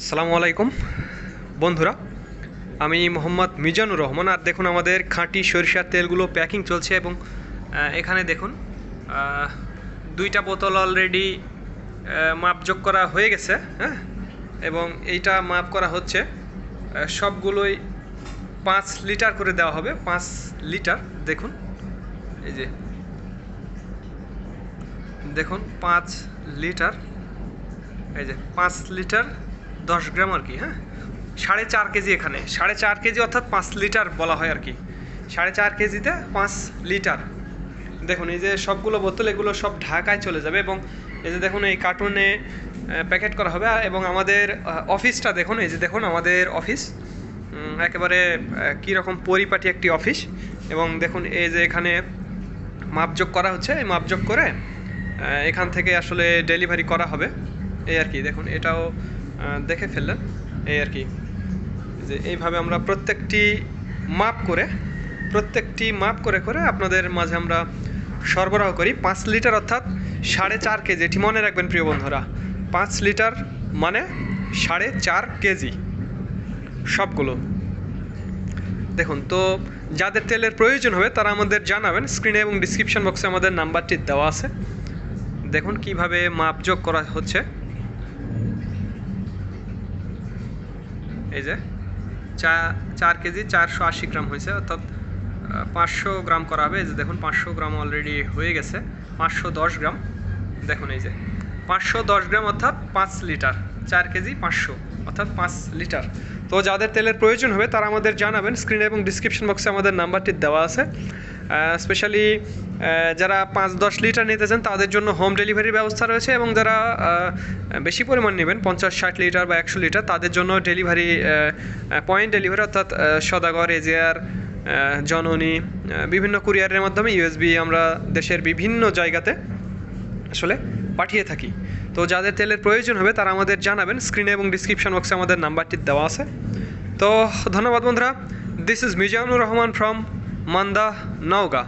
আসসালামু আলাইকুম। বন্ধুরা, আমি মোহাম্মদ মিজানুর রহমান। আর দেখুন, আমাদের খাঁটি সরিষার তেলগুলো প্যাকিং চলছে এবং এখানে দেখুন দুইটা বোতল অলরেডি মাপযোগ করা হয়ে গেছে হ্যাঁ? এবং এইটা মাপ করা হচ্ছে সবগুলোই পাঁচ লিটার করে দেওয়া হবে, পাঁচ লিটার। দেখুন, এই যে, দেখুন, পাঁচ লিটার, এই যে, পাঁচ লিটার দশ গ্রাম আর কি হ্যাঁ? সাড়ে চার কেজি এখানে। সাড়ে চার কেজি অর্থাৎ পাঁচ লিটার বলা হয় আর কি। সাড়ে চার কেজিতে পাঁচ লিটার। দেখুন, এই যে সবগুলো বোতল, এগুলো সব ঢাকায় চলে যাবে এবং এই যে দেখুন, এই কার্টুনে প্যাকেট করা হবে। এবং আমাদের অফিসটা দেখুন, এই যে দেখুন, আমাদের অফিস। একেবারে কীরকম পরিপাটি একটি অফিস। এবং দেখুন, এই যে এখানে মাপযোগ করা হচ্ছে। এই মাপযোগ করে এখান থেকে আসলে ডেলিভারি করা হবে। এই আর কি, দেখুন, এটাও দেখে ফেললেন। এই আর কি, যে এইভাবে আমরা প্রত্যেকটি মাপ করে, প্রত্যেকটি মাপ করে করে আপনাদের মাঝে আমরা সরবরাহ করি। পাঁচ লিটার অর্থাৎ সাড়ে চার কেজি। এটি মনে রাখবেন প্রিয় বন্ধুরা, পাঁচ লিটার মানে সাড়ে চার কেজি সবগুলো। দেখুন, তো যাদের তেলের প্রয়োজন হবে তারা আমাদের জানাবেন। স্ক্রিনে এবং ডিসক্রিপশন বক্সে আমাদের নাম্বারটি দেওয়া আছে। দেখুন কীভাবে মাপযোগ করা হচ্ছে। এই যে, চা, চার কেজি চারশো আশি গ্রাম হয়েছে, অর্থাৎ পাঁচশো গ্রাম করা হবে। এই যে দেখুন, পাঁচশো গ্রাম অলরেডি হয়ে গেছে, পাঁচশো দশ গ্রাম। দেখুন এই যে, পাঁচশো দশ গ্রাম অর্থাৎ পাঁচ লিটার। চার কেজি পাঁচশো, অর্থাৎ পাঁচ লিটার। তো যাদের তেলের প্রয়োজন হবে, তারা আমাদের জানাবেন। স্ক্রিনে এবং ডিসক্রিপশন বক্সে আমাদের নাম্বারটি দেওয়া আছে। স্পেশালি যারা পাঁচ দশ লিটার নিতে চান, তাদের জন্য হোম ডেলিভারির ব্যবস্থা রয়েছে এবং যারা বেশি পরিমাণ নেবেন, পঞ্চাশ, ষাট লিটার বা একশো লিটার, তাদের জন্য ডেলিভারি পয়েন্ট ডেলিভারি অর্থাৎ সদাগর, এজিআর জননী বিভিন্ন কুরিয়ারের মাধ্যমে ইউএসবি আমরা দেশের বিভিন্ন জায়গাতে আসলে পাঠিয়ে থাকি। তো যাদের তেলের প্রয়োজন হবে তারা আমাদের জানাবেন। স্ক্রিনে এবং ডিসক্রিপশন বক্সে আমাদের নাম্বারটি দেওয়া আছে। তো ধন্যবাদ বন্ধুরা। This is Mizanur Rahman from Manda Naogaon